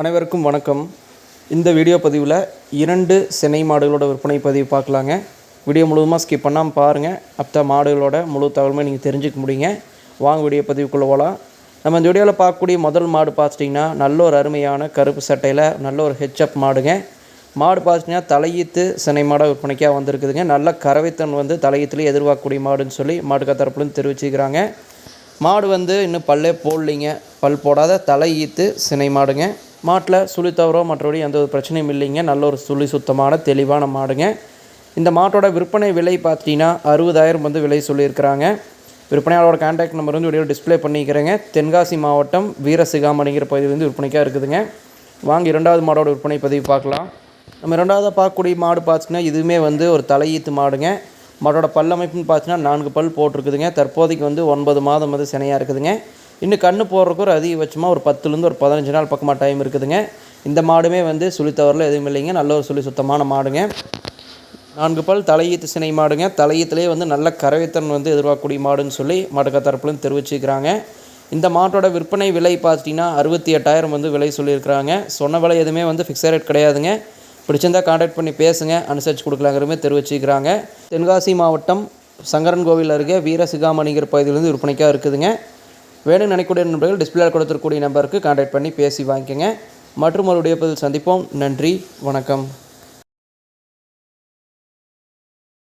அனைவருக்கும் வணக்கம். இந்த வீடியோ பதிவில் இரண்டு சினை மாடுகளோட விற்பனை பதிவு பார்க்கலாங்க. வீடியோ முழுவதுமாக ஸ்கிப் பண்ணாமல் பாருங்கள் அப்போ மாடுகளோட முழு தகவலுமே நீங்கள் தெரிஞ்சுக்க முடியுங்க. வாங்க வீடியோ பதிவுக்குள்ளே போகலாம் நம்ம இந்த வீடியோவில் பார்க்கக்கூடிய முதல் மாடு பார்த்துட்டிங்கன்னா நல்ல ஒரு அருமையான கருப்பு சட்டையில் நல்ல ஒரு ஹெச்அப் மாடுங்க. மாடு பார்த்துட்டிங்கன்னா தலையீத்து சினை மாடாக விற்பனைக்காக வந்திருக்குதுங்க. நல்ல கறவைத்தன் வந்து தலையீத்துலேயே எதிர்பார்க்கக்கூடிய மாடுன்னு சொல்லி மாடுக்கா தரப்புலேருந்து தெரிவிச்சுக்கிறாங்க. மாடு வந்து இன்னும் பல்லே போடலிங்க. பல் போடாத தலையீத்து சினை மாடுங்க. மாட்டில் சுழி தவறோ மற்றபடி எந்த ஒரு பிரச்சனையும் இல்லைங்க. நல்ல ஒரு சுழி சுத்தமான தெளிவான மாடுங்க. இந்த மாட்டோட விற்பனை விலை பார்த்தீங்கன்னா அறுபதாயிரம் வந்து விலை சொல்லியிருக்கிறாங்க. விற்பனையாளரோட கான்டாக்ட் நம்பர் வந்து வீடியோ டிஸ்ப்ளே பண்ணிக்கிறேங்க. தென்காசி மாவட்டம் வீரசிகாமணிங்கிற பகுதி வந்து விற்பனைக்காக இருக்குதுங்க. வாங்க இரண்டாவது மாடோட விற்பனை பதிவு பார்க்கலாம். நம்ம இரண்டாவது பார்க்கக்கூடிய மாடு பார்த்திங்கன்னா இதுவுமே வந்து ஒரு தலையீத்து மாடுங்க. மாடோட பல்லமைப்புன்னு பார்த்தீங்கன்னா நான்கு பல் போட்டிருக்குதுங்க. தற்போதைக்கு வந்து ஒன்பது மாதம் வந்து சினையாக இருக்குதுங்க. இன்னும் கண்ணு போடுறதுக்கு ஒரு அதிகபட்சமாக ஒரு பத்துலேருந்து ஒரு பதினஞ்சு நாள் பக்கமாக டைம் இருக்குதுங்க. இந்த மாடுமே வந்து சுழித்தவரில் எதுவும் இல்லைங்க. நல்ல ஒரு சுழி சுத்தமான மாடுங்க. நான்கு பால் தலையீத்து சினை மாடுங்க. தலையீத்துலேயே வந்து நல்ல கரவைத்தன் வந்து எதிர்பார்க்கக்கூடிய மாடுன்னு சொல்லி மாட்டுக்கா தரப்புலையும் தெரிவிச்சுக்கிறாங்க இந்த மாட்டோட விற்பனை விலை பார்த்தீங்கன்னா அறுபத்தி எட்டாயிரம் வந்து விலை சொல்லியிருக்கிறாங்க. சொன்ன விலை எதுவுமே வந்து ஃபிக்ஸட் ரேட் கிடையாதுங்க. பிடிச்சிருந்தா காண்டாக்ட் பண்ணி பேசுங்க. அனுசரித்து கொடுக்கலாங்கிறமே தெரிவிச்சுக்கிறாங்க தென்காசி மாவட்டம் சங்கரன் கோவில் அருகே வீரசிகாமணிங்கிற பகுதியிலேருந்து விற்பனைக்காக இருக்குதுங்க. வேணும்னு நினைக்கக்கூடிய நண்பர்கள் டிஸ்பிளேல கொடுத்துருக்கூடிய நம்பருக்கு காண்டாக்ட் பண்ணி பேசி வாங்கிக்கோங்க. மற்றும் ஒரு பதில் சந்திப்போம். நன்றி. வணக்கம்.